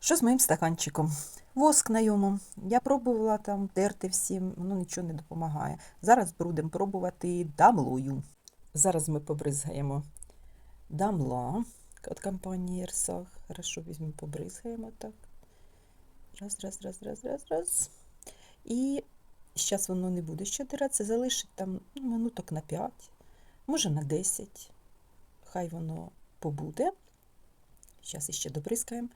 Що з моїм стаканчиком? Воск на йому. Я пробувала там терти всім, воно нічого не допомагає. Зараз будемо пробувати дамлою. Зараз ми побризгаємо дамла від компанії Ерсах. Хорошо візьмемо, побризгаємо так. Раз, раз, раз, раз, раз, раз. І зараз воно не буде ще диратися, залишить там ну, минуток на 5, може на 10. Хай воно побуде. Зараз іще добризкаємо.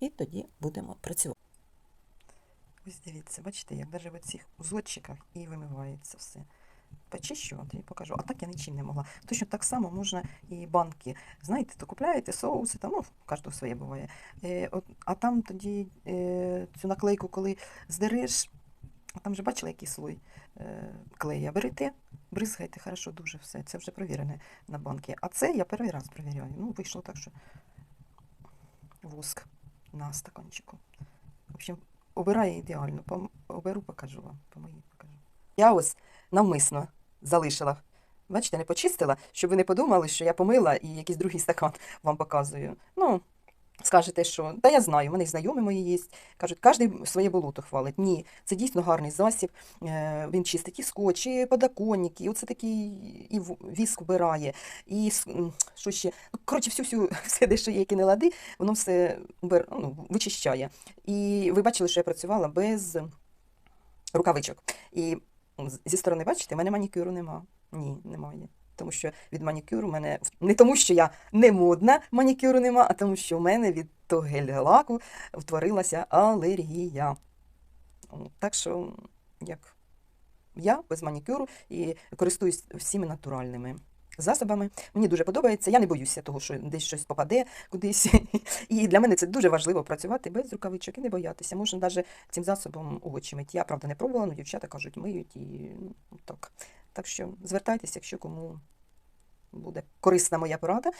І тоді будемо працювати. Ось дивіться, бачите, як навіть в цих узлочиках і вимивається все. Почищу, от і покажу. А так я нічим не могла. Точно так само можна і банки. Знаєте, то купляєте соуси, там, ну, кожного своє буває. Е, от, а там тоді е, цю наклейку, коли здереш, а там же бачили, який слой е, клея. Берете, бризгайте, хорошо, дуже все. Це вже провірене на банки. А це я перший раз перевіряю. Ну, вийшло так, що воск на стаканчику. В общем, обирає ідеально. Оберу, покажу вам. По покажу. Я ось навмисно залишила. Бачите, не почистила, щоб ви не подумали, що я помила і якийсь другий стакан вам показую. Ну, скажете, що та я знаю, мене знайомі мої є. Кажуть, кожен своє болото хвалить. Ні, це дійсно гарний засіб. Е, Він чистить і скотч, і подоконники, і оце такий і віск вбирає, і що ще. Ну, коротше, всю, всю, все, де що є, які не лади, воно все ну, вичищає. І ви бачили, що я працювала без рукавичок. І зі сторони, бачите, в мене манікюру нема. Ні, немає. Тому що від манікюру мене не тому, що я не модна, манікюру нема, а тому, що в мене від того гель-лаку утворилася алергія. Так що, як я без манікюру і користуюсь всіми натуральними засобами. Мені дуже подобається. Я не боюся того, що десь щось попаде кудись. І для мене це дуже важливо працювати без рукавичок і не боятися. Можна навіть цим засобом очі мити. Я правда не пробувала, але дівчата кажуть, миють і ну, так. Так що звертайтеся, якщо кому буде корисна моя порада.